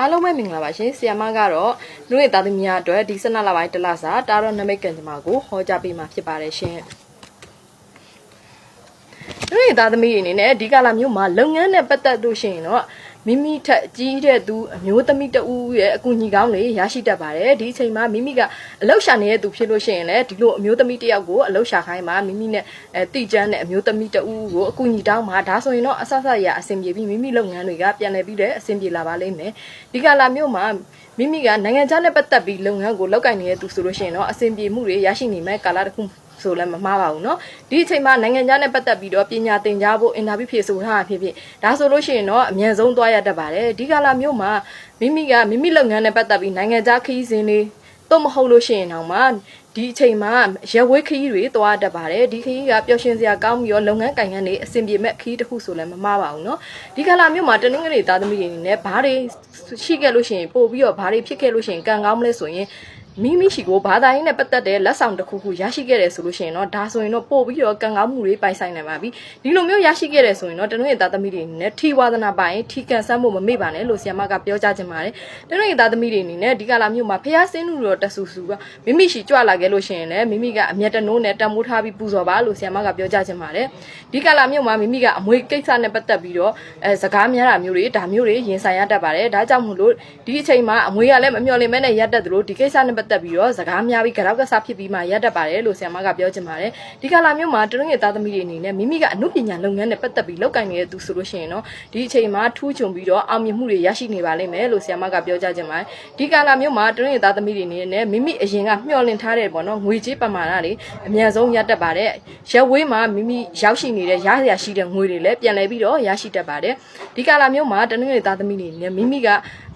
အားလုံးပဲမင်္ဂလာပါရှင်ဆီယမကတော့နှုတ်ရသားသမီးများအတွက်ဒီ၁၂လပိုင်းတစ်လစာတာတော့နမိတ်ကံကြမ္မာကိုဟောကြားပေးမှာဖြစ်ပါတယ်ရှင်နှုတ်ရသားသမီးတွေအနေနဲ့ဒီကလာမျိုးမှာလုပ်ငန်းနဲ့ပတ်သက်လို့ရှိရင်တော့ မိမိထက်ကြီးတဲ့သူအမျိုးသမီးတဦးရဲ့အကူအညီကောင်းတွေရရှိတတ်ပါတယ်ဒီအချိန်မှာမိမိကအလောက်ရှာနေတဲ့သူဖြစ်လို့ရှိရင်လည်းဒီလိုအမျိုးသမီးတစ်ယောက်ကိုအလောက်ရှာခိုင်းမှာမိမိနဲ့အဲတိကျန်းတဲ့အမျိုးသမီးတဦးကိုအကူအညီတောင်းမှာဒါဆိုရင်တော့အဆဆရအဆင်ပြေပြီးမိမိလုပ်ငန်းတွေကပြန်လည်ပြီးတဲ့အဆင်ပြေလာပါလိမ့်မယ်ဒီကလာမျိုးမှာမိမိကနိုင်ငံခြားနဲ့ပတ်သက်ပြီးလုပ်ငန်းကိုလုပ်ကိုင်နေတဲ့သူဆိုလို့ရှိရင်တော့အဆင်ပြေမှုတွေရရှိနေမဲ့ကာလတစ်ခု ဆိုလည်းမမှားပါဘူးเนาะဒီအချိန်မှာနိုင်ငံခြားနဲ့ပတ်သက်ပြီးတော့ပညာသင်ကြားဖို့အင်တာဗျူးဖြေဆိုထားတာဖြစ်ဖြစ်ဒါဆိုလို့ရှိရင်တော့အမြန်ဆုံးသွားရတတ်ပါတယ်ဒီကလာမျိုးမှာမိမိကမိမိလုပ်ငန်းနဲ့ပတ်သက်ပြီးနိုင်ငံခြားခရီးစဉ်တွေတော့မဟုတ်လို့ရှိရင်တော့မှဒီအချိန်မှာရဝဲခရီးတွေသွားတတ်ပါတယ်ဒီခရီးကပျော်ရွှင်စရာကောင်းပြီးတော့လုပ်ငန်းကိုင်ငန်းတွေအဆင်ပြေမဲ့ခရီးတစ်ခုဆိုလည်းမမှားပါဘူးเนาะဒီကလာမျိုးမှာတနင်္ဂနွေသားသမီးတွေအနေနဲ့ဘားတွေရှိခဲ့လို့ရှိရင်ပို့ပြီးတော့ဘားတွေဖြစ်ခဲ့လို့ရှိရင်ကံကောင်းမလဲဆိုရင် မိမိရှိကိုဘာသာရေးနဲ့ပတ်သက်တဲ့လက်ဆောင်တစ်ခုခုရရှိခဲ့တယ်ဆိုလို့ရှိရင်တော့ဒါဆိုရင်တော့ပို့ပြီးတော့ကံကောင်းမှုတွေပိုင်ဆိုင်နိုင်ပါပြီဒီလိုမျိုးရရှိခဲ့တယ်ဆိုရင်တော့တနင်္ဂနွေသားသမီးတွေအနေနဲ့ထီဝါသနာပိုင်ထီကန်ဆန်းမှုမမေ့ပါနဲ့လို့ဆီယမကပြောကြားချင်ပါတယ်တနင်္ဂနွေသားသမီးတွေအနေနဲ့ဒီကလာမျိုးမှာဖျားစင်းလူတော်တဆူဆူကမိမိရှိကြွလာခဲ့လို့ရှိရင်လည်းမိမိကအမျက်တနိုးနဲ့တံမိုးထားပြီးပူဇော်ပါလို့ဆီယမကပြောကြားချင်ပါတယ်ဒီကလာမျိုးမှာမိမိကအမွေကိစ္စနဲ့ပတ်သက်ပြီးတော့အဲစကားများတာမျိုးတွေဒါမျိုးတွေရင်ဆိုင်ရတတ်ပါတယ်ဒါကြောင့်မို့လို့ဒီအချိန်မှာအမွေကလည်းမမျှော်လင့်မဲနဲ့ရက်တက်သလိုဒီကိစ္စနဲ့ပတ်သက်ပြီးတော့စကားများပြီးကြောက်ကစားဖြစ်ပြီးမှရက်တက်ပါတယ်လို့ဆီယမကပြောချင်ပါတယ်ဒီကလာမျိုးမှာတရင်းရဲ့သားသမီးတွေအနေနဲ့မိမိကအမှုပညာလုပ်ငန်းနဲ့ပတ်သက်ပြီးလုပ်ကိုင်နေတဲ့သူဆိုလို့ရှိရင်တော့ဒီအချိန်မှာထူးချွန်ပြီးတော့အောင်မြင်မှုတွေရရှိနေပါလိမ့်မယ်လို့ဆီယမကပြောကြားချင်ပါတယ်ဒီကလာမျိုးမှာတရင်းရဲ့သားသမီးတွေအနေနဲ့မိမိအရင်ကမျှော်လင့်ထားတဲ့ပေါ့နော်ငွေကြေးပမာဏတွေအများဆုံးရက်တက်ပါတယ်ရက်ဝေးမှာမိမိရောက်ရှိနေတဲ့ရရရှိတဲ့ငွေတွေလည်းပြန်လည်ပြီးတော့ရရှိတတ်ပါတယ်ဒီကလာမျိုးမှာတရင်းရဲ့သားသမီးတွေအနေနဲ့မိမိက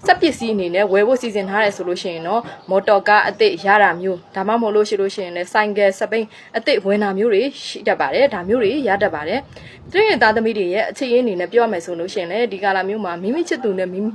စက်ပစ္စည်းအနေနဲ့ဝယ်ဖို့စီစဉ်ထားတယ်ဆိုလို့ရှိရင်တော့မော်တော်ကားအသစ်ရတာမျိုးဒါမှမဟုတ်လို့ရှိလို့ရှိရင်လည်းဆိုင်ကယ်စပိန်အသစ်ဝင်တာမျိုးတွေရှိတတ်ပါတယ်ဒါမျိုးတွေရတတ်ပါတယ်သူရဲ့သားသမီးတွေရဲ့အခြေရင်းအနေနဲ့ပြောရမယ်ဆိုလို့ရှိရင်လည်းဒီကာလမျိုးမှာမိမိချစ်သူနဲ့မိမိ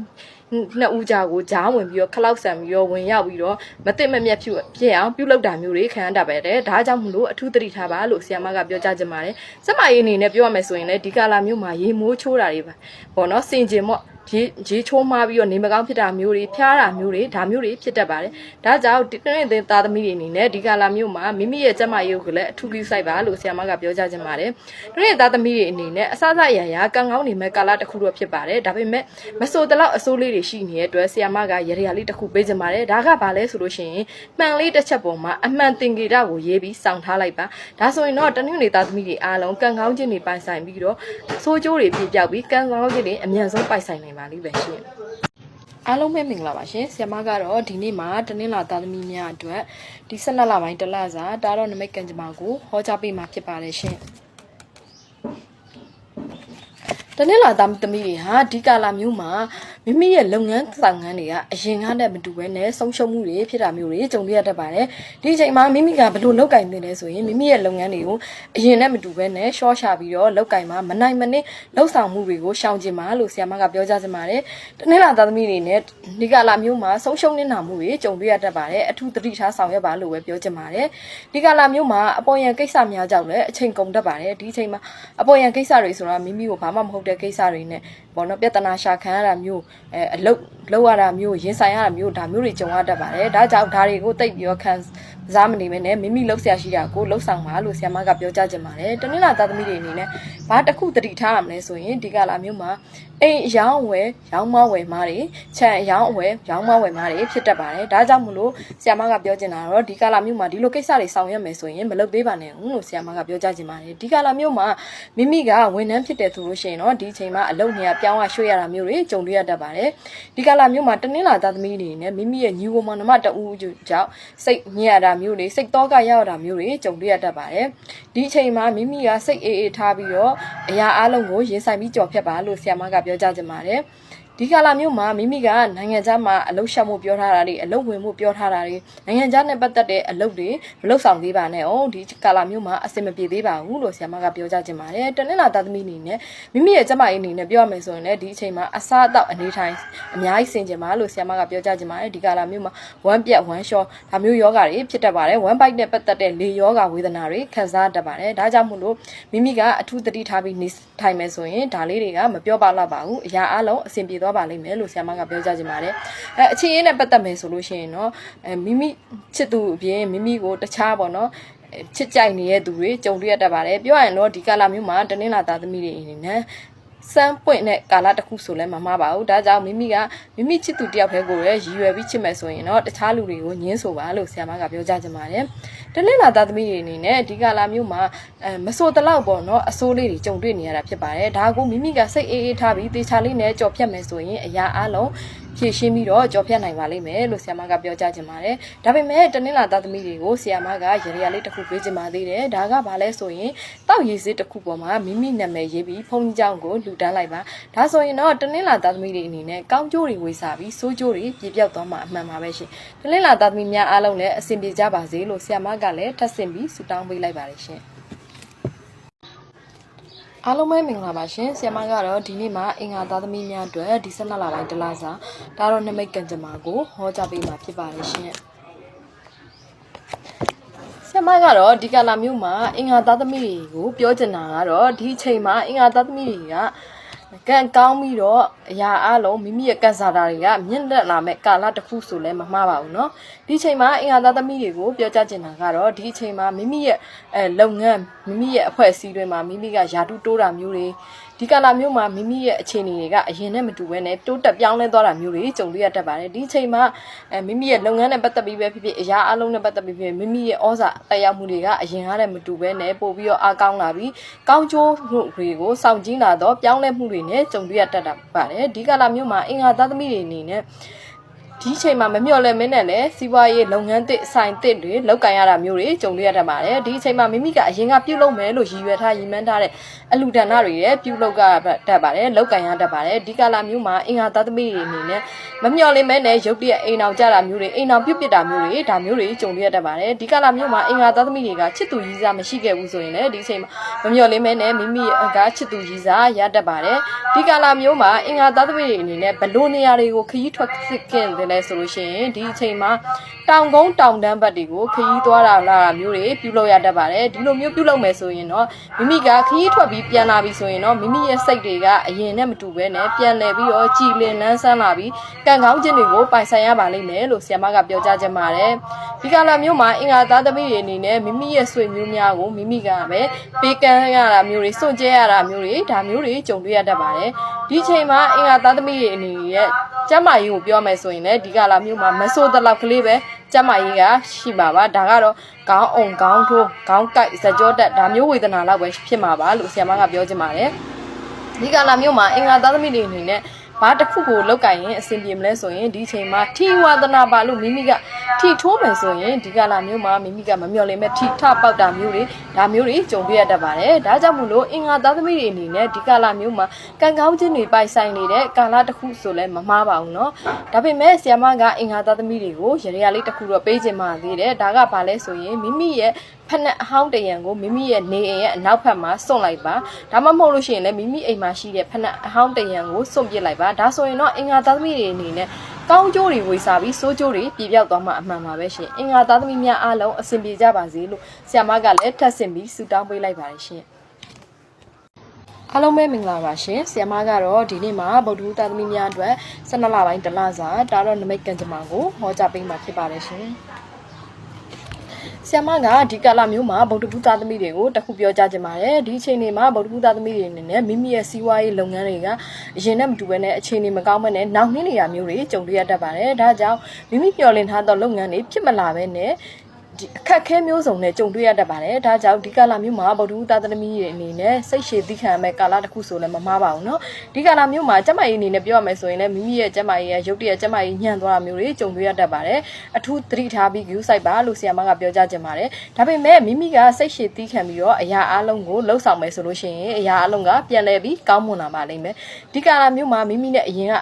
နှစ်ဦးကြားကိုကြားဝင်ပြီးတော့ခလောက်ဆန်ပြီးတော့ဝင်ရောက်ပြီးတော့မသိမမြတ်ဖြူဖြစ်အောင်ပြုလုပ်တာမျိုးတွေခံရတတ်ပါတယ်ဒါကြောင့်မလို့အထူးသတိထားပါလို့ဆီယမကပြောကြားချင်ပါတယ်စက်မရေးအနေနဲ့ပြောရမယ်ဆိုရင်လည်းဒီကာလမျိုးမှာရေမိုးချိုးတာတွေပါပေါ့နော်စင်ကျင်မော့ရေရေချိုးမှားပြီးတော့နေမကောင်းဖြစ်တာမျိုးတွေဖျားတာမျိုးတွေဒါမျိုးတွေဖြစ်တတ်ပါတယ်။ဒါကြောင့်ဒီနေ့တဲ့သားသမီးတွေအနေနဲ့ဒီကာလာမျိုးမှာမိမိရဲ့ကျန်းမာရေးကိုလည်းအထူးပြုစိုက်ပါလို့ဆရာမကပြောကြားချင်ပါတယ်။ဒီနေ့သားသမီးတွေအနေနဲ့အစစအရာရာကံကောင်းနေမဲ့ကာလတစ်ခုတော့ဖြစ်ပါတယ်။ဒါပေမဲ့မဆိုတလောက်အစိုးလေးတွေရှိနေတဲ့အတွက်ဆရာမကရရလေးတစ်ခုပေးချင်ပါတယ်။ဒါကဘာလဲဆိုလို့ရှိရင်မှန်လေးတစ်ချက်ပေါ်မှာအမှန်တင်ကြတာကိုရေးပြီးစောင့်ထားလိုက်ပါ။ဒါဆိုရင်တော့တနင်္ဂနွေသားသမီးတွေအားလုံးကံကောင်းခြင်းတွေပိုင်ဆိုင်ပြီးတော့ဆိုးကျိုးတွေပြပြောက်ပြီးကံကောင်းခြင်းတွေအမြန်ဆုံးပိုင်ဆိုင်နိုင်ပါလိမ့်မယ်ရှင်။အားလုံးပဲမင်္ဂလာပါရှင်ဆ iam မကတော့ဒီနေ့မှာတနင်္လာသားသမီးများအတွက်ဒီ12လပိုင်းတလစာတာတော့နမိတ်ကံကြမ္မာကိုဟောကြားပေးမှာဖြစ်ပါတယ်ရှင်တနင်္လာသားသမီးတွေဟာဒီကာလာမျိုးမှာ မိမိရဲ့လုပ်ငန်းဆောင်ငန်းတွေကအရင်ကနဲ့မတူဘဲနဲ့ဆုံးရှုံးမှုတွေဖြစ်တာမျိုးတွေကြုံရတတ်ပါတယ်ဒီအချိန်မှာမိမိကဘယ်လိုလုပ်ကင်နေလဲဆိုရင်မိမိရဲ့လုပ်ငန်းတွေကိုအရင်နဲ့မတူဘဲနဲ့ရှော့ချပြီးတော့လုပ်ကင်မှာမနိုင်မနစ်လှုပ်ဆောင်မှုတွေကိုရှောင်ကျဉ်ပါလို့ဆရာမကပြောကြားချင်ပါတယ်တနင်္လာသားသမီးတွေနဲ့ဒီကာလာမျိုးမှာဆုံးရှုံးနေတာမှုတွေကြုံရတတ်ပါတယ်အထူးသတိထားဆောင်ရွက်ပါလို့ပဲပြောချင်ပါတယ်ဒီကာလာမျိုးမှာအပေါ်ယံကိစ္စများကြောင့်လည်းအချိန်ကုန်တတ်ပါတယ်ဒီအချိန်မှာအပေါ်ယံကိစ္စတွေဆိုတာမိမိကိုဘာမှမဟုတ်တဲ့ကိစ္စတွေနဲ့ပေါ့နော်ပြဿနာရှာခံရတာမျိုးအဲအလုတ်လောက်ရတာမျိုးရင်ဆိုင်ရတာမျိုးဒါမျိုးတွေကြုံရတတ်ပါတယ်ဒါကြောင့်ဒါတွေကိုတိတ်ပြီးတော့ခံ စားမနေမဲနဲ့မိမိလှုပ်ရှားရှိတာကိုလှုပ်ဆောင်ပါလို့ဆရာမကပြောကြားချင်ပါတယ်တနင်္လာသားသမီးတွေအနေနဲ့ဘာတစ်ခုတတိထားရမလဲဆိုရင်ဒီကလာမျိုးမှာအိမ်ရောင်းဝယ်ရောင်းမဝယ်မားတွေခြံရောင်းဝယ်ရောင်းမဝယ်မားတွေဖြစ်တတ်ပါတယ်ဒါကြောင့်မလို့ဆရာမကပြောချင်တာတော့ဒီကလာမျိုးမှာဒီလိုကိစ္စတွေဆောင်ရွက်မယ်ဆိုရင်မလုပ်သေးပါနဲ့ဘူးလို့ဆရာမကပြောကြားချင်ပါတယ်ဒီကလာမျိုးမှာမိမိကဝန်ထမ်းဖြစ်တယ်ဆိုလို့ရှိရင်တော့ဒီအချိန်မှာအလုပ်နေရာပြောင်းရရွှေ့ရတာမျိုးတွေကြုံရတတ်ပါတယ်ဒီကလာမျိုးမှာတနင်္လာသားသမီးတွေနဲ့မိမိရဲ့ညီကိုမောင်နှမတအူးကြောင့်စိတ်ညစ်ရတာမျိုးတွေစိတ်တော့ကရောက်ရတာမျိုးတွေကြုံရတတ်ပါတယ်ဒီအချိန်မှာမိမိကစိတ်အေးအေးထားပြီးတော့အရာအလုံးကိုရင်ဆိုင်ပြီးကြော်ဖြတ်ပါလို့ဆရာမကပြောကြားချင်ပါတယ် ဒီကာလမျိုးမှာမိမိကနိုင်ငံခြားမှာအလုပ်ရှက်မှုပြောထားတာတွေအလုပ်ဝင်မှုပြောထားတာတွေနိုင်ငံခြားနဲ့ပတ်သက်တဲ့အလုပ်တွေမလုပ်ဆောင်သေးပါနဲ့哦ဒီကာလမျိုးမှာအဆင်မပြေသေးပါဘူးလို့ဆရာမကပြောကြားချင်ပါတယ်တနင်္လာသားသမီးအနေနဲ့မိမိရဲ့ကျမရေးအနေနဲ့ပြောရမယ်ဆိုရင်လည်းဒီအချိန်မှာအစားအသောက်အနေထိုင်အများကြီးဆင်ကျင်ပါလို့ဆရာမကပြောကြားချင်ပါတယ်ဒီကာလမျိုးမှာဝမ်းပြက်ဝမ်းလျှောဒါမျိုးယောဂတွေဖြစ်တတ်ပါတယ်ဝမ်းပိုက်နဲ့ပတ်သက်တဲ့လေယောဂဝေဒနာတွေခံစားတတ်ပါတယ်ဒါကြောင့်မို့လို့မိမိကအထူးသတိထားပြီးနေထိုင်မယ်ဆိုရင်ဒါလေးတွေကမပြောပါတော့ပါဘူးအရာအလုံးအဆင်ပြေသွားသွားပါလိမ့်မယ်လို့ဆရာမကပြောကြချင်ပါတယ်အဲအခြေအင်းနဲ့ပတ်သက်မယ်ဆိုလို့ရှိရင်တော့အဲမိမိချစ်သူအပြင်မိမိကိုတခြားပေါ့နော်အဲချစ်ကြိုက်နေတဲ့သူတွေကြုံတွေ့ရတတ်ပါတယ်ပြောရရင်တော့ဒီကာလမျိုးမှာတနင်္လာသားသမီးတွေအနေနဲ့ စမ်းပွင့်တဲ့ကာလတစ်ခုဆိုလဲမမှားပါဘူးဒါကြောင့်မိမိကမိမိချစ်သူတယောက်တည်းကိုလည်းရည်ရွယ်ပြီးချစ်မယ်ဆိုရင်တော့တခြားလူတွေကိုညှင်းဆိုပါလို့ဆရာမကပြောကြချင်ပါတယ်တနင်္လာသားသမီးတွေအနေနဲ့ဒီကာလမျိုးမှာအဲမဆိုတလောက်ပေါ့နော်အစိုးလေးတွေကြုံတွေ့နေရတာဖြစ်ပါတယ်ဒါကိုမိမိကစိတ်အေးအေးထားပြီးတေချာလေးနဲ့ကြော်ဖြတ်မယ်ဆိုရင်အရာအလုံး ဖြည့်ရှင်းပြီးတော့ကြော်ဖြတ်နိုင်ပါလိမ့်မယ်လို့ဆရာမကပြောကြားခြင်းပါတယ်။ဒါပေမဲ့တနင်္လာသားသမီးတွေကိုဆရာမကရေရရလေးတစ်ခုပေးခြင်းပါသေးတယ်။ဒါကဘာလဲဆိုရင်တောက်ရည်စစ်တစ်ခုပေါ်မှာမိမိနာမည်ရေးပြီးဖုန်းကြောင်းကိုလူတန်းလိုက်ပါ။ဒါဆိုရင်တော့တနင်္လာသားသမီးတွေအနေနဲ့ကောင်းကျိုးတွေဝေစားပြီးဆိုးကျိုးတွေပြပြောက်သွားမှာအမှန်ပါပဲရှင်။တနင်္လာသားသမီးများအားလုံးလည်းအဆင်ပြေကြပါစေလို့ဆရာမကလည်းထပ်ဆင့်ပြီးဆုတောင်းပေးလိုက်ပါတယ်ရှင်။ အားလုံးပဲမင်္ဂလာပါရှင်ဆရာမကတော့ဒီနေ့မှာအင်္ဂါသားသမီးများအတွက်ဒီဆက်လက်လာပိုင်းတလားစာဒါတော့နမိတ်ကံကြမ္မာကိုဟောကြားပေးမှာဖြစ်ပါတယ်ရှင်ဆရာမကတော့ဒီကလာမျိုးမှာအင်္ဂါသားသမီးတွေကိုပြောချင်တာကတော့ဒီအချိန်မှာအင်္ဂါသားသမီးတွေက ကံကောင်းပြီးတော့အရာအလုံးမိမိရဲ့ကံစားတာတွေကမြင့်တက်လာမဲ့ကာလတစ်ခုဆိုလဲမမှားပါဘူးเนาะဒီအချိန်မှာအင်္ဂါသားသမီးတွေကိုပြောကြားချင်တာကတော့ဒီအချိန်မှာမိမိရဲ့အဲလုပ်ငန်းမိမိရဲ့အဖွဲ့အစည်းတွေမှာမိမိကယာတုတိုးတာမျိုးတွေ ဒီကာလမျိုးမှာမိမိရဲ့အခြေအနေတွေကအရင်နဲ့မတူဘဲနဲ့တိုးတက်ပြောင်းလဲသွားတာမျိုးတွေကြုံတွေ့ရတတ်ပါတယ်ဒီအချိန်မှာအဲမိမိရဲ့လုပ်ငန်းနဲ့ပတ်သက်ပြီးပဲဖြစ်ဖြစ်အရာအလုံးနဲ့ပတ်သက်ပြီးဖြစ်မိမိရဲ့ဩဇာတက်ရောက်မှုတွေကအရင်ကတည်းကမတူဘဲနဲ့ပို့ပြီးတော့အားကောင်းလာပြီးကောင်းကျိုးမှုတွေကိုစောင့်ကြည့်လာတော့ပြောင်းလဲမှုတွေနဲ့ကြုံတွေ့ရတတ်တာပါတယ်ဒီကာလမျိုးမှာအင်္ဂါသားသမီးတွေအနေနဲ့ ဒီချိန်မှာမမျှော်လင့်မင်းနဲ့လည်းစီးပွားရေးလုပ်ငန်းတစ်ဆိုင်တစ်တွေလောက်ကန်ရတာမျိုးတွေကြုံရတတ်ပါတယ်ဒီအချိန်မှာမိမိကအရင်ကပြုတ်လုပ်မယ်လို့ရည်ရွယ်ထားရည်မှန်းထားတဲ့အလူဒါနတွေရဲ့ပြုတ်လောက်ကတတ်ပါတယ်လောက်ကန်ရတတ်ပါတယ်ဒီကာလမျိုးမှာအင်္ဂါသားသမီးတွေအနေနဲ့မမျှော်လင့်မင်းနဲ့ရုပ်တရက်အိမ်အောင်ကြတာမျိုးတွေအိမ်အောင်ပြုတ်ပစ်တာမျိုးတွေဒါမျိုးတွေကြုံရတတ်ပါတယ်ဒီကာလမျိုးမှာအင်္ဂါသားသမီးတွေကချစ်သူရည်စားမရှိခဲ့ဘူးဆိုရင်လည်းဒီအချိန်မှာမမျှော်လင့်မင်းနဲ့မိမိကချစ်သူရည်စားရတတ်ပါတယ်ဒီကာလမျိုးမှာအင်္ဂါသားသမီးတွေအနေနဲ့ဘလို့နေရာတွေကိုခရီးထွက်ခင်တယ်လဲဆိုလို့ရှိရင်ဒီအချိန်မှာတောင်ကုန်းတောင်တန်းဘက်တွေကိုခရီးသွားတာလာတာမျိုးတွေပြုလုပ်ရတတ်ပါတယ်ဒီလိုမျိုးပြုလုပ်မယ်ဆိုရင်တော့မိမိကခရီးထွက်ပြီးပြန်လာပြီဆိုရင်တော့မိမိရဲ့စိတ်တွေကအရင်နဲ့မတူဘဲနဲ့ပြန်လည်ပြီးတော့ကြည်လင်လန်းဆန်းလာပြီးကံကောင်းခြင်းတွေကိုပိုင်ဆိုင်ရပါလိမ့်မယ်လို့ဆရာမကပြောကြားခြင်းပါတယ်ဒီကလာမျိုးမှာအင်္ဂါသားသမီးတွေအနေနဲ့မိမိရဲ့ဆွေမျိုးများကိုမိမိကပဲပေးကမ်းရတာမျိုးတွေစွန့်ကြဲရတာမျိုးတွေဒါမျိုးတွေကြုံတွေ့ရတတ်ပါတယ်ဒီချိန်မှာအင်္ဂါသားသမီးတွေအနေနဲ့ကျမကြီးကိုပြောမယ်ဆိုရင်လည်းဒီကလာမျိုးမှာမဆိုးတလောက်ကလေးပဲကျမကြီးကရှိပါပါဒါကတော့ခေါင်းအောင်ခေါင်းထိုးခေါင်းကိုက်ဇကြောတက်ဒါမျိုးဝေဒနာလောက်ပဲဖြစ်မှာပါလို့ဆရာမကပြောချင်ပါတယ်ဒီကလာမျိုးမှာအင်္ဂါသားသမီးတွေအနေနဲ့ ဘာတစ်ခုကိုလောက်ကင်ရင်အဆင်ပြေမလဲဆိုရင်ဒီချိန်မှာထီဝါဒနာပါလို့မိမိကထီထိုးမယ်ဆိုရင်ဒီကလာမျိုးမှာမိမိကမမျှော်လင့်မဲ့ထီထပေါက်တာမျိုးတွေဒါမျိုးတွေကြုံတွေ့ရတတ်ပါတယ်ဒါကြောင့်မို့လို့အင်္ဂါသားသမီးတွေအနေနဲ့ဒီကလာမျိုးမှာကံကောင်းခြင်းတွေပိုက်ဆိုင်နေတဲ့ကာလတစ်ခုဆိုလဲမမှားပါဘူးเนาะဒါပေမဲ့ဆီယမကအင်္ဂါသားသမီးတွေကိုရရလေးတစ်ခုတော့ပေးခြင်းပါသေးတယ်ဒါကဘာလဲဆိုရင်မိမိရဲ့ဖက်နဲ့အဟောင်းတရံကိုမိမိရဲ့နေအိမ်ရဲ့အနောက်ဘက်မှာစွန့်လိုက်ပါဒါမှမဟုတ်လို့ရှိရင်လည်းမိမိအိမ်မှာရှိတဲ့ဖက်နဲ့အဟောင်းတရံကိုစွန့်ပစ်လိုက်ပါ ဒါဆိုရင်တော့အင်္ဂါသားသမီးတွေအနေနဲ့ကောင်းကျိုးတွေဝေစားပြီးစိုးကျိုးတွေပြပြောက်သွားမှအမှန်ပါပဲရှင်အင်္ဂါသားသမီးများအားလုံးအဆင်ပြေကြပါစေလို့ဆရာမကလည်းထပ်ဆင့်ပြီးဆုတောင်းပေးလိုက်ပါတယ်ရှင်အားလုံးပဲမင်္ဂလာပါရှင်။ဆီယမကတော့ဒီနေ့မှာဗုဒ္ဓဦးသားသမီးများအတွက်12လပိုင်းတလစာဒါတော့နမိတ်ကံကြမ္မာကိုဟောကြားပေးမှာဖြစ်ပါတယ်ရှင်။ ဆီယမကဒီကာလမျိုးမှာဗုဒ္ဓဘူးသားသမီးတွေကိုတခုပြောကြားခြင်းပါတယ်။ဒီအချိန်တွေမှာဗုဒ္ဓဘူးသားသမီးတွေအနေနဲ့မိမိရဲ့စီးပွားရေးလုပ်ငန်းတွေကအရင်နဲ့မတူဘဲနဲ့အခြေအနေမကောင်းဘဲနဲ့နောက်နှင်းနေရမျိုးတွေကြုံတွေ့ရတတ်ပါတယ်။ဒါကြောင့်မိမိမျှော်လင့်ထားသောလုပ်ငန်းတွေဖြစ်မလာဘဲနဲ့ ဒီအခက်ခဲမျိုးစုံနဲ့ကြုံတွေ့ရတတ်ပါတယ်။ဒါကြောင့်ဒီကာလမျိုးမှာဗုဒ္ဓဦးသားသမီးတွေအနေနဲ့စိတ်ရှည်သီးခံမဲ့ကာလတစ်ခုဆိုလည်းမမှားပါဘူးเนาะ။ဒီကာလမျိုးမှာကျမကြီးအနေနဲ့ပြောရမယ်ဆိုရင်လည်းမိမိရဲ့ကျမကြီးရဲ့ရုပ်တရက်ကျမကြီးညံ့သွားတာမျိုးတွေကြုံတွေ့ရတတ်ပါတယ်။အထူးသတိထားပြီး view site ပါလို့ဆရာမကပြောကြားခြင်းပါတယ်။ဒါပေမဲ့မိမိကစိတ်ရှည်သီးခံပြီးတော့အရာအလုံးကိုလှုပ်ဆောင်မယ်ဆိုလို့ရှိရင်အရာအလုံးကပြန်လဲပြီးကောင်းမွန်လာပါလိမ့်မယ်။ဒီကာလမျိုးမှာမိမိနဲ့အရင်က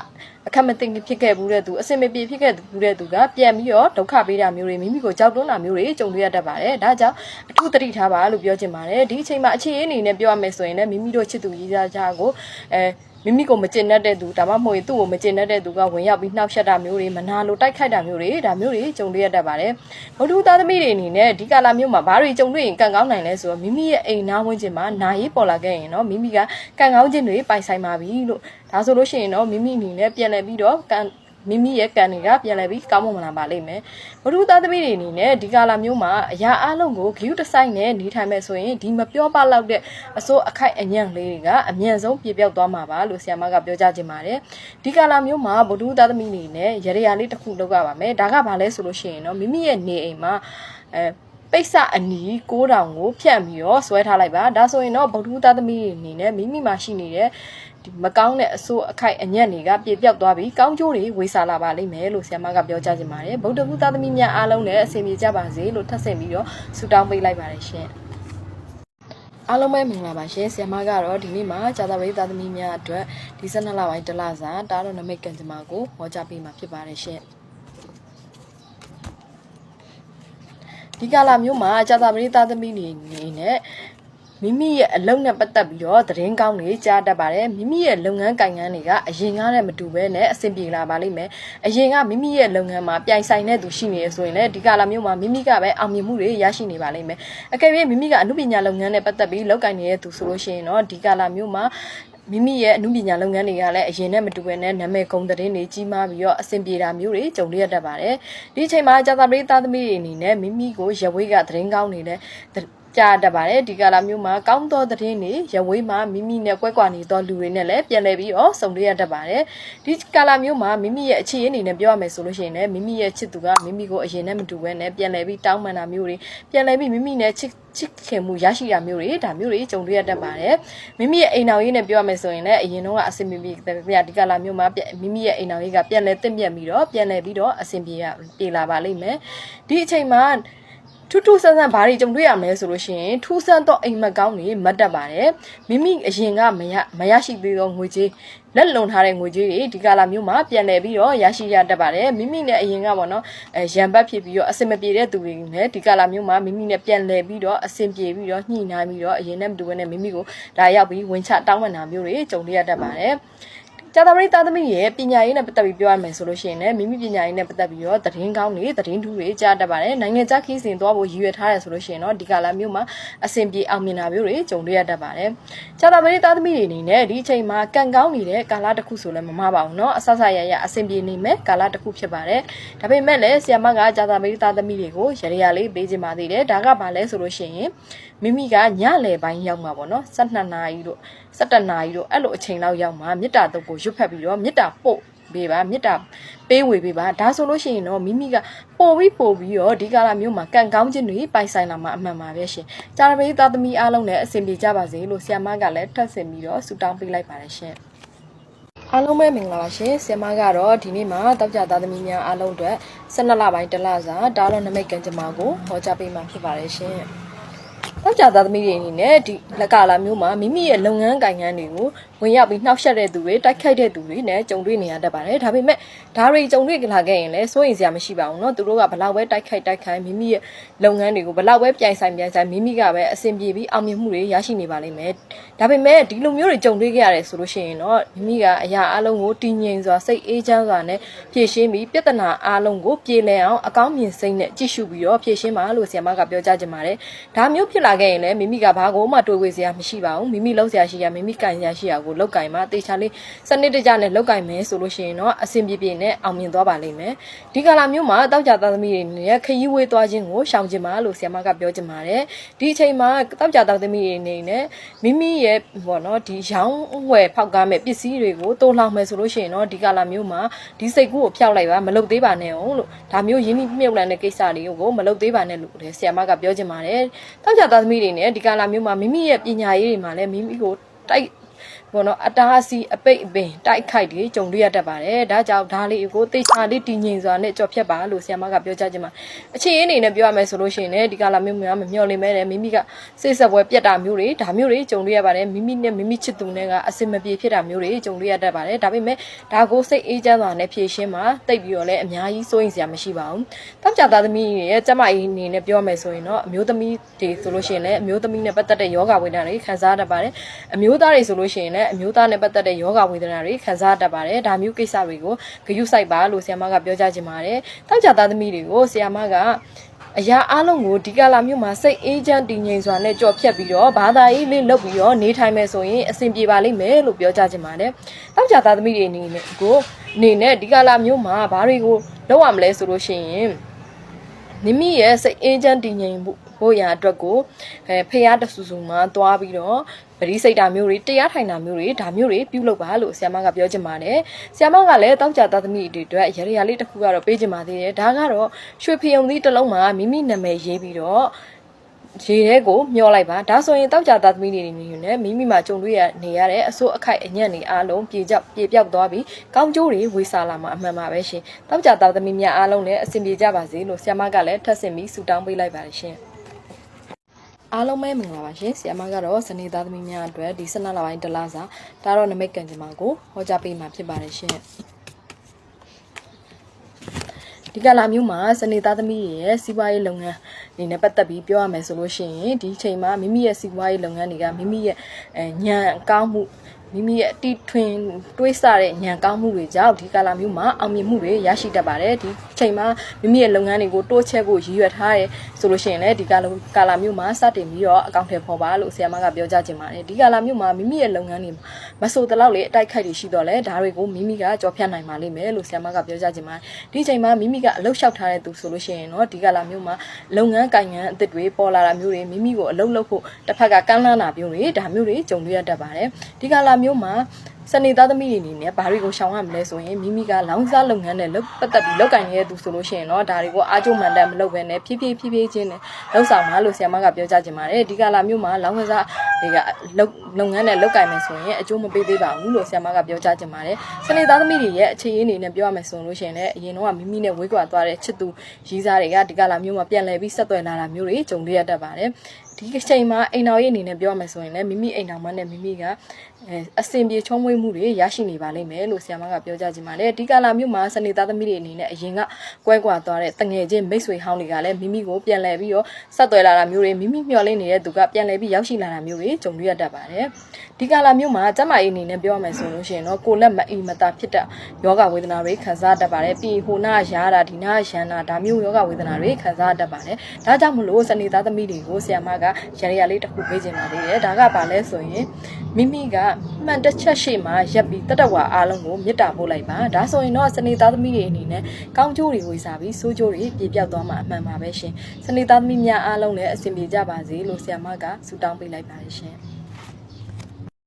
အခက်မသိဖြစ်ခဲ့ဘူးတဲ့သူအစင်မပြေဖြစ်ခဲ့ဘူးတဲ့သူကပြန်ပြီးတော့ဒုက္ခပေးတာမျိုးတွေမိမိကိုကြောက်တွန်းတာမျိုးတွေကြုံတွေ့ရတတ်ပါတယ်ဒါကြောင့်အထူးသတိထားပါလို့ပြောချင်ပါတယ်ဒီအချိန်မှာအခြေအနေနဲ့ပြောရမယ်ဆိုရင်လည်းမိမိတို့ချစ်သူရည်စားကြကိုအဲ မိမိကိုမကျင်တတ်တဲ့သူဒါမှမဟုတ်ရင်သူ့ကိုမကျင်တတ်တဲ့သူကဝင်ရောက်ပြီးနှောက်ယှက်တာမျိုးတွေမနာလိုတိုက်ခိုက်တာမျိုးတွေဒါမျိုးတွေကြုံတွေ့ရတတ်ပါတယ်ဘုဒ္ဓသားသမီးတွေအနေနဲ့ဒီကာလမျိုးမှာဘာတွေကြုံတွေ့ရင်ကံကောင်းနိုင်လဲဆိုတော့မိမိရဲ့အိမ်နာဝန်းကျင်မှာနာရေးပေါ်လာခဲ့ရင်တော့မိမိကကံကောင်းခြင်းတွေပိုင်ဆိုင်ပါပြီလို့ဒါဆိုလို့ရှိရင်တော့မိမိအနေနဲ့ပြန်လည်ပြီးတော့ကံ မိမိရဲ့ကံတွေကပြန်လဲပြီးကောင်းမွန်လာပါလိမ့်မယ်။ဘုရုသားသမီးတွေအနေနဲ့ဒီကာလမျိုးမှာအရာအလုံးကိုဂရုတစိုက်နဲ့နေထိုင်မဲ့ဆိုရင်ဒီမပြောပလောက်တဲ့အစိုးအခိုက်အညံ့လေးတွေကအမြင့်ဆုံးပြပြောက်သွားမှာပါလို့ဆရာမကပြောကြားခြင်းပါတယ်။ဒီကာလမျိုးမှာဘုရုသားသမီးတွေနဲ့ရရရာလေးတစ်ခုလုပ်ရပါမယ်။ဒါကဘာလဲဆိုလို့ရှိရင်တော့မိမိရဲ့နေအိမ်မှာအဲပိတ်စအနီး6000ကိုဖြတ်ပြီးတော့ဆွဲထားလိုက်ပါဒါဆိုရင်တော့ဗုဒ္ဓသားသမီးတွေအနေနဲ့မိမိမှာရှိနေတဲ့ဒီ မကောင်းတဲ့အဆိုးအခိုက်အညက်တွေကပြေပြောက်သွားပြီးကောင်းကျိုးတွေဝေစားလာပါလိမ့်မယ်လို့ဆရာမကပြောကြားချင်ပါတယ်ဗုဒ္ဓဘုသားသမီးများအားလုံးလည်းအဆင်ပြေကြပါစေလို့ထပ်ဆင့်ပြီးတော့ဆုတောင်းပေးလိုက်ပါတယ်ရှင်အားလုံးပဲမင်္ဂလာပါရှင်ဆရာမကတော့ဒီနေ့မှာဇာတာပရိသတ်သမီးများအတွက်ဒီ12လပိုင်းတလစာတားတော်နမိတ်ကံကြမ္မာကိုဟောကြားပေးမှာဖြစ်ပါတယ်ရှင်ဒီကာလမျိုးမှာဇာတာပရိသတ်သမီးတွေအနေနဲ့ မိမိရဲ့အလုပ်နဲ့ပတ်သက်ပြီးတော့သတင်းကောင်းတွေကြားတတ်ပါတယ်မိမိရဲ့လုပ်ငန်းကိုင်ငန်းတွေကအရင်ကနဲ့မတူဘဲနဲ့အဆင်ပြေလာပါလိမ့်မယ်အရင်ကမိမိရဲ့လုပ်ငန်းမှာပြိုင်ဆိုင်တဲ့သူရှိနေရဆိုရင်လည်းဒီကာလမျိုးမှာမိမိကပဲအောင်မြင်မှုတွေရရှိနေပါလိမ့်မယ်အကယ်၍မိမိကအမှုပညာလုပ်ငန်းနဲ့ပတ်သက်ပြီးလုပ်ကိုင်နေတဲ့သူဆိုလို့ရှိရင်တော့ဒီကာလမျိုးမှာမိမိရဲ့အမှုပညာလုပ်ငန်းတွေကလည်းအရင်နဲ့မတူဘဲနဲ့နာမည်ကုန်သတင်းတွေကြီးမားပြီးတော့အဆင်ပြေတာမျိုးတွေကြုံရတတ်ပါတယ်ဒီအချိန်မှာကြာသပတေးသားသမီးတွေအနေနဲ့မိမိကိုရဝေးကသတင်းကောင်းနေတဲ့ ကြားတတ်ပါတယ်ဒီကာလမျိုးမှာကောင်းသောသတင်းတွေရဝေးမှာမိမိနဲ့ကွဲကွာနေသောလူတွေနဲ့လည်းပြန်လည်ပြီးတော့စုံတွေ့ရတတ်ပါတယ်ဒီကာလမျိုးမှာမိမိရဲ့အခြေအနေနဲ့ပြောရမယ်ဆိုလို့ရှိရင်လည်းမိမိရဲ့ချစ်သူကမိမိကိုအရင်နဲ့မတူဘဲနဲ့ပြန်လည်ပြီးတောင်းပန်တာမျိုးတွေပြန်လည်ပြီးမိမိနဲ့ချစ်ချစ်ခင်မှုရရှိတာမျိုးတွေဒါမျိုးတွေကြုံတွေ့ရတတ်ပါတယ်မိမိရဲ့အိမ်တော်ရေးနဲ့ပြောရမယ်ဆိုရင်လည်းအရင်တော့အဆင်ပြေပြေပြဒီကာလမျိုးမှာမိမိရဲ့အိမ်တော်ရေးကပြန်လည်တင့်ပြတ်ပြီးတော့ပြန်လည်ပြီးတော့အဆင်ပြေရပြေလာပါလိမ့်မယ်ဒီအချိန်မှာ ထူးထူးဆန်းဆန်းဘာတွေကြုံတွေ့ရမလဲဆိုလို့ရှိရင်ထူးဆန်းသောအိမ်မက်ကောင်းတွေမတ်တက်ပါတယ်မိမိအရင်ကမရမရရှိသေးသောငွေကြေးလက်လုံထားတဲ့ငွေကြေးတွေဒီကာလမျိုးမှာပြန်လည်ပြီးတော့ရရှိရတတ်ပါတယ်မိမိနဲ့အရင်ကပေါ့နော်အဲရံပတ်ဖြစ်ပြီးတော့အဆင်မပြေတဲ့သူတွေနဲ့ဒီကာလမျိုးမှာမိမိနဲ့ပြန်လည်ပြီးတော့အဆင်ပြေပြီးတော့ညှိနှိုင်းပြီးတော့အရင်နဲ့မတူဘဲနဲ့မိမိကိုဒါရောက်ပြီးဝင်ချတောင်းပန်တာမျိုးတွေကြုံရတတ်ပါတယ် ကျတာပရိသသမီးရဲ့ပညာရေးနဲ့ပတ်သက်ပြီးပြောရမယ်ဆိုလို့ရှိရင်လည်းမိမိပညာရေးနဲ့ပတ်သက်ပြီးတော့သတင်းကောင်းတွေသတင်းထူးတွေကြားတတ်ပါတယ်နိုင်ငံခြားခီးစဉ်သွားဖို့ရည်ရွယ်ထားတယ်ဆိုလို့ရှိရင်တော့ဒီကာလမျိုးမှာအဆင်ပြေအောင်မြင်တာမျိုးတွေကြုံတွေ့ရတတ်ပါတယ်ကျတာပရိသသမီးတွေအနေနဲ့ဒီအချိန်မှာကံကောင်းနေတဲ့ကာလတစ်ခုဆိုလည်းမမှားပါဘူးเนาะအဆဆရရအဆင်ပြေနေမဲ့ကာလတစ်ခုဖြစ်ပါတယ်ဒါပေမဲ့လည်းဆီယမကကျတာပရိသသမီးတွေကိုရရလေးပေးခြင်းပါသေးတယ်ဒါကဘာလဲဆိုလို့ရှိရင် မိမိကညလယ်ပိုင်းရောက်မှာပေါ့နော်12နာရီတို့17နာရီတို့အဲ့လိုအချိန်လောက်ရောက်မှာမေတ္တာတုပ်ကိုရွတ်ဖတ်ပြီးတော့မေတ္တာပို့ပေးပါမေတ္တာပေးဝေပေးပါဒါဆိုလို့ရှိရင်တော့မိမိကပို့ပြီးပို့ပြီးတော့ဒီကာလမျိုးမှာကံကောင်းခြင်းတွေပိုင်ဆိုင်လာမှာအမှန်ပါပဲရှင်။ကြာရပေသားသမီးအားလုံးလည်းအဆင်ပြေကြပါစေလို့ဆ iam မကလည်းထပ်ဆင်ပြီးတော့ဆုတောင်းပေးလိုက်ပါတယ်ရှင်။အားလုံးပဲမင်္ဂလာပါရှင်ဆ iam မကတော့ဒီနေ့မှာတောက်ကြသားသမီးများအားလုံးအတွက်12လပိုင်းတစ်လစာဒါတော့နမိတ်ကံကြမ္မာကိုဟောကြားပေးမှာဖြစ်ပါတယ်ရှင်။ တောက်ကြသားသမီးတွေအနေနဲ့ဒီလက်ကာလာမျိုးမှာမိမိရဲ့လုပ်ငန်းကိုင်ငန်းတွေကို ဝင်ရောက်ပြီးနှောက်ယှက်တဲ့သူတွေတိုက်ခိုက်တဲ့သူတွေနဲ့ကြုံတွေ့နေရတတ်ပါတယ်ဒါပေမဲ့ဒါတွေကြုံတွေ့ကြလာခဲ့ရင်လည်းစိုးရင်စရာမရှိပါဘူးเนาะသူတို့ကဘလောက်ပဲတိုက်ခိုက်တိုက်ခိုက်မိမိရဲ့လုပ်ငန်းတွေကိုဘလောက်ပဲပြိုင်ဆိုင်ပြိုင်ဆိုင်မိမိကပဲအဆင်ပြေပြီးအောင်မြင်မှုတွေရရှိနေပါလိမ့်မယ်ဒါပေမဲ့ဒီလိုမျိုးတွေကြုံတွေ့ခဲ့ရတယ်ဆိုလို့ရှိရင်တော့မိမိကအရာအလုံးကိုတည်ငြိမ်စွာစိတ်အေးချမ်းစွာနဲ့ဖြည့်ရှင်းပြီးပြဿနာအလုံးကိုပြေလည်အောင်အကောင်းမြင်စိတ်နဲ့ကြည့်ရှုပြီးတော့ဖြည့်ရှင်းပါလို့ဆရာမကပြောကြားချင်ပါတယ်ဒါမျိုးဖြစ်လာခဲ့ရင်လည်းမိမိကဘာကိုမှတွေးဝေစရာမရှိပါဘူးမိမိလုံးစရာရှိရမိမိကန်စရာရှိရ ကိုလောက်ကင်မှာတေချာလေးစနစ်တကျနဲ့လောက်ကင်မယ်ဆိုလို့ရှိရင်တော့အဆင်ပြေပြေနဲ့အောင်မြင်သွားပါလိမ့်မယ်ဒီကလာမျိုးမှာတောက်ကြသားသမီးတွေနဲ့ခရီးဝေးသွားခြင်းကိုရှောင်ကျင်ပါလို့ဆရာမကပြောချင်ပါတယ်ဒီအချိန်မှာတောက်ကြသားသမီးတွေအနေနဲ့မိမိရဲ့ဘောနော်ဒီရောင်းဝယ်ဖောက်ကားမဲ့ပစ္စည်းတွေကိုတိုးလောင်မယ်ဆိုလို့ရှိရင်တော့ဒီကလာမျိုးမှာဒီစိတ်ကူးကိုဖျောက်လိုက်ပါမလုပ်သေးပါနဲ့အောင်လို့ဒါမျိုးရင်းနှီးမြုပ်လန်တဲ့ကိစ္စတွေကိုမလုပ်သေးပါနဲ့လို့ဆရာမကပြောချင်ပါတယ်တောက်ကြသားသမီးတွေနဲ့ဒီကလာမျိုးမှာမိမိရဲ့ပညာရေးတွေမှာလည်းမိမိကိုတိုက် ဘောနော်အတားအဆီးအပိတ်အပင်တိုက်ခိုက်တွေကြုံတွေ့ရတတ်ပါတယ်ဒါကြောင့်ဒါလေးကိုသိချာလေးတည်ငြိမ်စွာနဲ့ကြော်ဖြတ်ပါလို့ဆရာမကပြောကြားချင်ပါအခြေအနေနဲ့ပြောရမယ်ဆိုလို့ရှိရင်လည်းဒီကလာမျိုးများမမျှော်လင့်မဲတယ်မိမိကစိတ်ဆက်ပွဲပြတ်တာမျိုးတွေဒါမျိုးတွေကြုံတွေ့ရပါတယ်မိမိနဲ့မိမိချစ်သူနဲ့ကအစင်မပြေဖြစ်တာမျိုးတွေကြုံတွေ့ရတတ်ပါတယ်ဒါပေမဲ့ဒါကိုစိတ်အေးချမ်းစွာနဲ့ဖြည့်ရှင်းမှာတိတ်ပြီးတော့လည်းအများကြီးစိုးရင်စရာမရှိပါဘူးတောက်ကြသားသမီးရဲ့ကျမကြီးအနေနဲ့ပြောမယ်ဆိုရင်တော့အမျိုးသမီးတွေဆိုလို့ရှိရင်လည်းအမျိုးသမီးနဲ့ပတ်သက်တဲ့ယောဂဝိဒ္ဓတွေခံစားရတတ်ပါတယ်အမျိုးသားတွေဆိုလို့ရှိရင်လည်းနဲ့အမျိုးသားနဲ့ပတ်သက်တဲ့ယောဂဝေဒနာတွေခံစားတတ်ပါတယ်ဒါမျိုးကိစ္စတွေကိုဂရုစိုက်ပါလို့ဆရာမကပြောကြားချင်ပါတယ်တောက်ကြသားသမီးတွေကိုဆရာမကအရာအလုံးကိုဒီကလာမျိုးမှာစိတ်အေးချမ်းတည်ငြိမ်စွာနဲ့ကြော်ဖြတ်ပြီးတော့ဘာသာရေးလေးလုပ်ပြီးတော့နေထိုင်မယ်ဆိုရင်အဆင်ပြေပါလိမ့်မယ်လို့ပြောကြားချင်ပါတယ်တောက်ကြသားသမီးတွေအနေနဲ့ကိုအနေနဲ့ဒီကလာမျိုးမှာဘာတွေကိုလုပ်ရမလဲဆိုလို့ရှိရင်မိမိရဲ့စိတ်အေးချမ်းတည်ငြိမ်မှုဖို့ရာအတွက်ကိုအဲဖះတဆူဆူမှာသွားပြီးတော့ ပရိစိတ်တာမျိုးတွေတရားထိုင်တာမျိုးတွေဒါမျိုးတွေပြုလုပ်ပါလို့ဆ iam မကပြောချင်ပါတယ်ဆ iam မကလည်းတောက်ကြသားသမီးတွေအတွက်ရရလေးတစ်ခုကတော့ပေးချင်ပါသေးတယ်ဒါကတော့ရွှေဖယုံသီးတစ်လုံးမှာမိမိနာမည်ရေးပြီးတော့ရေထဲကိုမျောလိုက်ပါဒါဆိုရင်တောက်ကြသားသမီးတွေနေနေနဲ့မိမိမှာကြုံတွေ့ရနေရတဲ့အဆိုးအခိုက်အညံ့တွေအားလုံးပြေပြောက်ပြေပြောက်သွားပြီးကောင်းကျိုးတွေဝေစာလာမှာအမှန်ပါပဲရှင်တောက်ကြသားသမီးများအားလုံးလည်းအဆင်ပြေကြပါစေလို့ဆ iam မကလည်းထပ်ဆင့်ပြီးဆုတောင်းပေးလိုက်ပါတယ်ရှင် အားလုံးပဲမင်္ဂလာပါရှင်ဆ iam မကတော့စနေသားသမီးများအတွက်ဒီ12လပိုင်းတလားစာဒါတော့နမိတ်ကံကြမ္မာကိုဟောကြားပေးမှာဖြစ်ပါတယ်ရှင်ဒီကလာမျိုးမှာစနေသားသမီးရဲ့စီးပွားရေးလုပ်ငန်းအနေနဲ့ပတ်သက်ပြီးပြောရမယ်ဆိုလို့ရှိရင်ဒီချိန်မှာမိမိရဲ့စီးပွားရေးလုပ်ငန်းတွေကမိမိရဲ့အဲညံကောင်းမှု မိမိရဲ့အတီထွင်တွေးဆတဲ့ညံကောင်းမှုတွေကြောင့်ဒီကာလာမျိုးမှာအောင်မြင်မှုတွေရရှိတတ်ပါတယ်ဒီချိန်မှာမိမိရဲ့လုပ်ငန်းတွေကိုတိုးချဲ့ဖို့ရည်ရွယ်ထားတယ်ဆိုလို့ရှိရင်လည်းဒီကာလာကာလာမျိုးမှာစတင်ပြီးတော့အကောင့်ထဲပေါ်ပါလို့ဆရာမကပြောကြားခြင်းပါတယ်ဒီကာလာမျိုးမှာမိမိရဲ့လုပ်ငန်းတွေမဆိုတလောက်လေအတိုက်ခိုက်တွေရှိတော့လဲဒါတွေကိုမိမိကကြော်ဖြတ်နိုင်ပါလိမ့်မယ်လို့ဆရာမကပြောကြားခြင်းပါတယ်ဒီချိန်မှာမိမိကအလုပ်လျှောက်ထားတဲ့သူဆိုလို့ရှိရင်တော့ဒီကာလာမျိုးမှာလုပ်ငန်းကိုင်ငန်းအသစ်တွေပေါ်လာတာမျိုးတွေမိမိကိုအလုပ်လုပ်ဖို့တစ်ဖက်ကကမ်းလှမ်းတာမျိုးတွေဒါမျိုးတွေကြုံတွေ့ရတတ်ပါတယ်ဒီကာလာမျိုးမှာစနေသားသမီးတွေအနေနဲ့ဘာတွေကိုရှောင်ရမလဲဆိုရင်မိမိကလောင်စားလုပ်ငန်းနဲ့လုပ်ပတ်သက်ပြီးလုပ်ကင်နေတဲ့သူဆိုလို့ရှိရင်တော့ဒါတွေကိုအားကျုံမှန်တက်မလုပ်ဘဲနဲ့ဖြည်းဖြည်းဖြည်းဖြည်းချင်းနဲ့လှုပ်ဆောင်ပါလို့ဆရာမကပြောကြားခြင်းပါတယ်ဒီကလာမျိုးမှာလောင်စားတွေကလုပ်လုပ်ငန်းနဲ့လုပ်ကင်မယ်ဆိုရင်အကျိုးမပေးသေးပါဘူးလို့ဆရာမကပြောကြားခြင်းပါတယ်စနေသားသမီးတွေရဲ့အခြေရင်းအနေနဲ့ပြောရမယ်ဆိုလို့ရှိရင်လည်းအရင်တော့မိမိနဲ့ဝေးကွာသွားတဲ့ချစ်သူရီးစားတွေကဒီကလာမျိုးမှာပြန်လည်ပြီးဆက်သွယ်လာတာမျိုးတွေကြုံရတတ်ပါတယ်ဒီအချိန်မှာအိမ်တော်ရဲ့အနေနဲ့ပြောရမယ်ဆိုရင်လည်းမိမိအိမ်တော်မနဲ့မိမိကအဲအစင်ပြေချုံးမွေးမှုတွေရရှိနေပါလိမ့်မယ်လို့ဆရာမကပြောကြားခြင်းပါတယ်ဒီကာလာမျိုးမှာစနေသားသမီးတွေအနေနဲ့အရင်ကကွဲကွာသွားတဲ့တငယ်ချင်းမိတ်ဆွေဟောင်းတွေကလည်းမိမိကိုပြန်လဲပြီးတော့ဆက်သွယ်လာတာမျိုးတွေမိမိမျှော်လင့်နေတဲ့သူကပြန်လဲပြီးရောက်ရှိလာတာမျိုးတွေကြုံတွေ့ရတတ်ပါတယ်ဒီကာလာမျိုးမှာကျမကြီးအနေနဲ့ပြောရမယ်ဆိုလို့ရှိရင်တော့ကိုလက်မအီမတာဖြစ်တဲ့ယောဂဝေဒနာတွေခံစားတတ်ပါတယ်ပြီးဟိုနာရာတာဒီနာရန်တာဒါမျိုးယောဂဝေဒနာတွေခံစားတတ်ပါတယ်ဒါကြောင့်မလို့စနေသားသမီးတွေကိုဆရာမကရရလေးတစ်ခုပေးခြင်းပါသေးတယ်ဒါကဘာလဲဆိုရင်မိမိကမှန်တစ်ချက်ရှိမှရက်ပြီးတတဝါအားလုံးကိုမေတ္တာပို့လိုက်ပါဒါဆိုရင်တော့စနေသားသမီးတွေအနေနဲ့ကောင်းကျိုးတွေဝေစားပြီးဆိုးကျိုးတွေပြေပြောက်သွားမှာအမှန်ပါပဲရှင်စနေသားသမီးများအားလုံးလည်းအဆင်ပြေကြပါစေလို့ဆရာမကဆုတောင်းပေးလိုက်ပါတယ်ရှင်